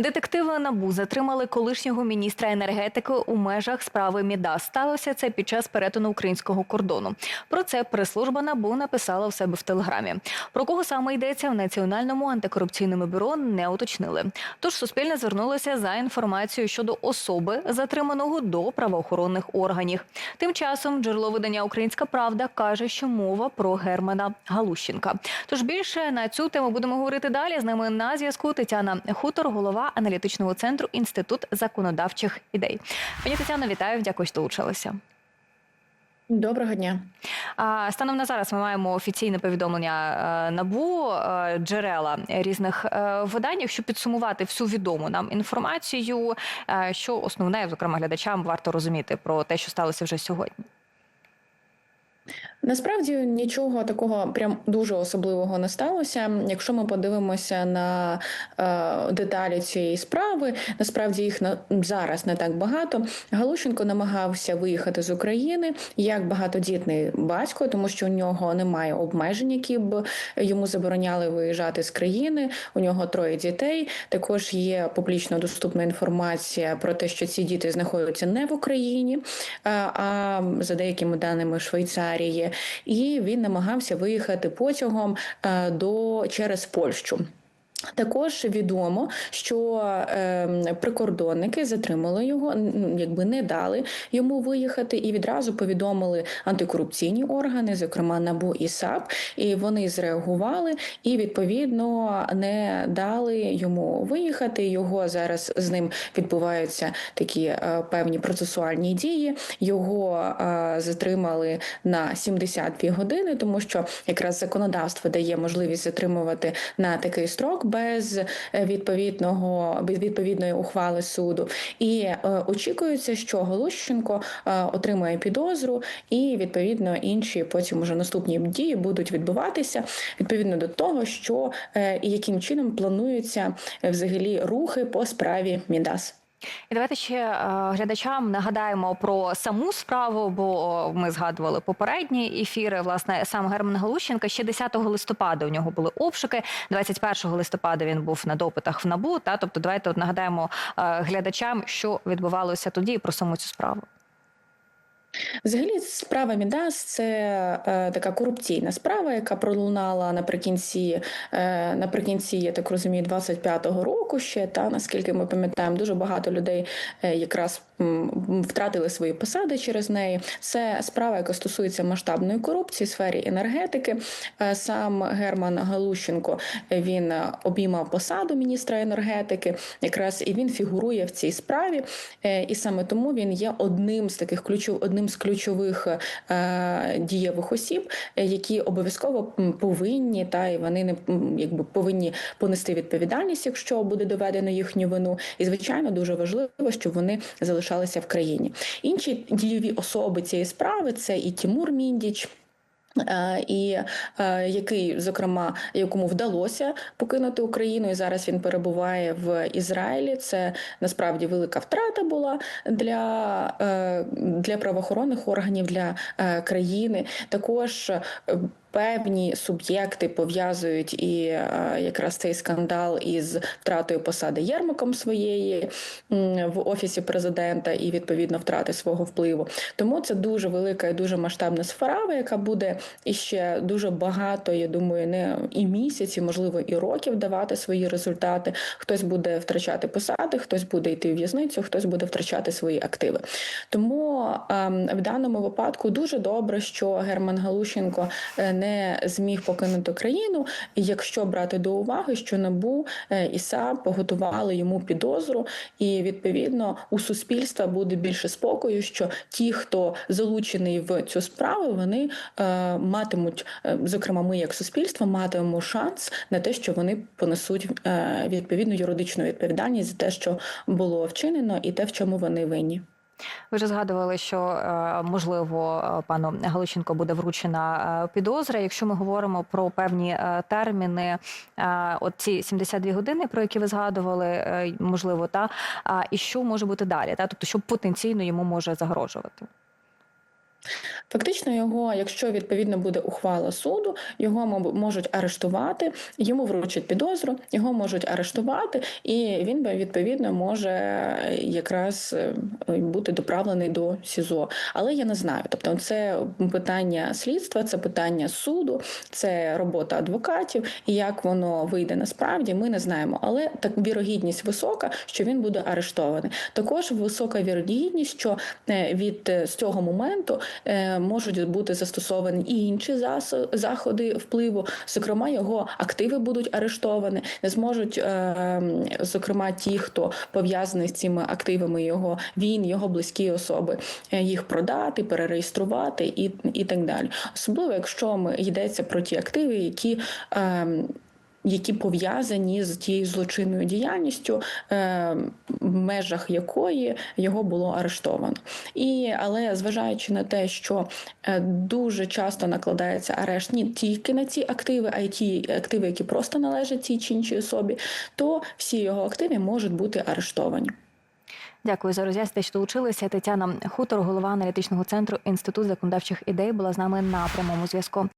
Детективи НАБУ затримали колишнього міністра енергетики у межах справи Мідас. Сталося це під час перетину українського кордону. Про це прес-служба НАБУ написала у себе в телеграмі. Про кого саме йдеться в національному антикорупційному бюро не уточнили. Тож Суспільне звернулося за інформацією щодо особи, затриманого до правоохоронних органів. Тим часом джерело видання Українська Правда каже, що мова про Германа Галущенка. Тож більше на цю тему будемо говорити далі. З нами на зв'язку Тетяна Хутор, голова аналітичного центру Інститут законодавчих ідей. Пані Тетяно, вітаю, дякую, що долучилися. Доброго дня. Станом на зараз ми маємо офіційне повідомлення е, набу е, джерела різних е, видань. Якщо підсумувати всю відому нам інформацію, що основне, зокрема глядачам, варто розуміти про те, що сталося вже сьогодні. Насправді нічого такого прям дуже особливого не сталося. Якщо ми подивимося на е, деталі цієї справи, насправді їх на зараз не так багато. Галущенко намагався виїхати з України як багатодітний батько, тому що у нього немає обмежень, які б йому забороняли виїжджати з країни. У нього троє дітей. Також є публічно доступна інформація про те, що ці діти знаходяться не в Україні, а, а за деякими даними в Швейцарії і він намагався виїхати потягом е, до через Польщу. Також відомо, що е, прикордонники затримали його, якби не дали йому виїхати, і відразу повідомили антикорупційні органи, зокрема НАБУ і САП, і вони зреагували і відповідно не дали йому виїхати. Його зараз з ним відбуваються такі е, певні процесуальні дії. Його е, затримали на 72 години, тому що якраз законодавство дає можливість затримувати на такий строк без е, відповідного відповідної ухвали суду. І е, очікується, що Голущенко е, отримає підозру, і відповідно інші потім уже наступні дії будуть відбуватися відповідно до того, що і яким чином плануються е, взагалі рухи по справі Мідас. І давайте ще е, глядачам нагадаємо про саму справу, бо ми згадували попередні ефіри. Власне, сам Герман Галущенка ще 10 листопада у нього були обшуки. 21 листопада він був на допитах в набу. Та тобто, давайте от нагадаємо е, глядачам, що відбувалося тоді про саму цю справу. Взагалі, справа Мідас це е, така корупційна справа, яка пролунала наприкінці, е, наприкінці, я так розумію, 25-го року ще. Та наскільки ми пам'ятаємо, дуже багато людей е, якраз м, втратили свої посади через неї. Це справа, яка стосується масштабної корупції в сфері енергетики. Е, сам Герман Галущенко він обіймав посаду міністра енергетики, якраз і він фігурує в цій справі, Е, і саме тому він є одним з таких ключов, одним з ключових е, дієвих осіб, які обов'язково повинні та і вони не якби повинні понести відповідальність, якщо буде доведено їхню вину. І звичайно дуже важливо, щоб вони залишалися в країні. Інші дієві особи цієї справи це і Тімур Міндіч. Е, І е, який, зокрема, якому вдалося покинути Україну, і зараз він перебуває в Ізраїлі. Це насправді велика втрата була для, е, для правоохоронних органів для країни. Також Певні суб'єкти пов'язують і е, якраз цей скандал із втратою посади Єрмаком своєї в офісі президента і відповідно втрати свого впливу. Тому це дуже велика і дуже масштабна справа, яка буде іще дуже багато. Я думаю, не і місяці, можливо, і років давати свої результати. Хтось буде втрачати посади, хтось буде йти в в'язницю, хтось буде втрачати свої активи. Тому ем, в даному випадку дуже добре, що Герман Галущенко е, не зміг покинути країну. І якщо брати до уваги, що набу е, і САП готували йому підозру, і відповідно у суспільства буде більше спокою, що ті, хто залучений в цю справу, вони е, матимуть, е, зокрема, ми як суспільство, матимемо шанс на те, що вони понесуть відповідну юридичну відповідальність за те, що було вчинено, і те, в чому вони винні. Ви вже згадували, що е, можливо е, пану Галиченко буде вручена е, підозра. Якщо ми говоримо про певні терміни, от ці 72 години, про які ви згадували, можливо, та і що може бути далі, та тобто, що потенційно йому може загрожувати. Фактично, його, якщо відповідно буде ухвала суду, його мо- можуть арештувати, йому вручать підозру, його можуть арештувати, і він відповідно може якраз е, бути доправлений до СІЗО. Але я не знаю. Тобто, це питання слідства, це питання суду, це робота адвокатів. І як воно вийде насправді, ми не знаємо. Але так вірогідність висока, що він буде арештований. Також висока вірогідність, що е, від е, з цього моменту можуть бути застосовані і інші заходи впливу. Зокрема, його активи будуть арештовані, не зможуть, е, зокрема, ті, хто пов'язаний з цими активами, його він, його близькі особи, е, їх продати, перереєструвати і, і так далі. Особливо, якщо ми йдеться про ті активи, які. Які пов'язані з тією злочинною діяльністю, е, в межах якої його було арештовано. І, але зважаючи на те, що е, дуже часто накладається арешт не тільки на ці активи, а й ті активи, які просто належать цій чи іншій особі, то всі його активи можуть бути арештовані. Дякую за роз'яснення, що долучилися. Тетяна Хутор, голова аналітичного центру Інститут законодавчих ідей, була з нами на прямому зв'язку.